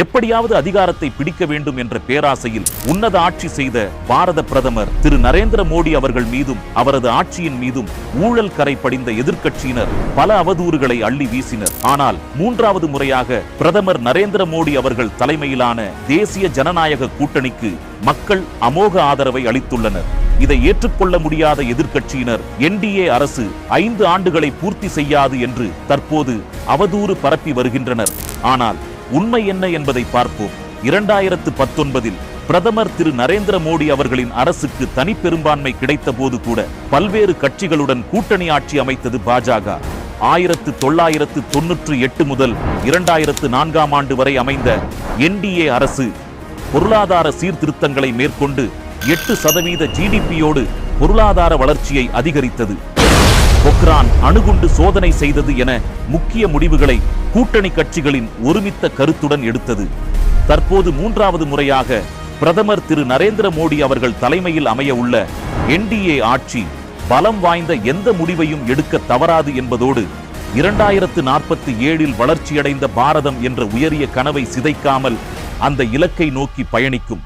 எப்படியாவது அதிகாரத்தை பிடிக்க வேண்டும் என்ற பேராசையில் உன்னத ஆட்சி செய்த பாரத பிரதமர் திரு நரேந்திர மோடி அவர்கள் மீதும் அவரது ஆட்சியின் மீதும் ஊழல் கரை படிந்த எதிர்க்கட்சியினர் பல அவதூறுகளை அள்ளி வீசினர். ஆனால் மூன்றாவது முறையாக பிரதமர் நரேந்திர மோடி அவர்கள் தலைமையிலான தேசிய ஜனநாயக கூட்டணிக்கு மக்கள் அமோக ஆதரவை அளித்துள்ளனர். இதை ஏற்றுக்கொள்ள முடியாத எதிர்க்கட்சியினர் என்டிஏ அரசு ஐந்து ஆண்டுகளை பூர்த்தி செய்யாது என்று தற்போது அவதூறு பரப்பி வருகின்றனர். ஆனால் உண்மை என்ன என்பதை பார்ப்போம். இரண்டாயிரத்து பத்தொன்பதில் பிரதமர் திரு நரேந்திர மோடி அவர்களின் அரசுக்கு தனி பெரும்பான்மை கிடைத்த போது கூட பல்வேறு கட்சிகளுடன் கூட்டணி ஆட்சி அமைத்தது பாஜக. ஆயிரத்து தொள்ளாயிரத்து தொன்னூற்று எட்டு முதல் இரண்டாயிரத்து நான்காம் ஆண்டு வரை அமைந்த என்டிஏ அரசு பொருளாதார சீர்திருத்தங்களை மேற்கொண்டு எட்டு சதவீத ஜிடிபியோடு பொருளாதார வளர்ச்சியை அதிகரித்தது. பொக்ரான் அணுகுண்டு சோதனை செய்தது என முக்கிய முடிவுகளை கூட்டணி கட்சிகளின் ஒருமித்த கருத்துடன் எடுத்தது. தற்போது மூன்றாவது முறையாக பிரதமர் திரு நரேந்திர மோடி அவர்கள் தலைமையில் அமைய உள்ள என்டிஏ ஆட்சி பலம் வாய்ந்த எந்த முடிவையும் எடுக்க தவறாது என்பதோடு இரண்டாயிரத்து நாற்பத்தி ஏழில் வளர்ச்சியடைந்த பாரதம் என்ற உயரிய கனவை சிதைக்காமல் அந்த இலக்கை நோக்கி பயணிக்கும்.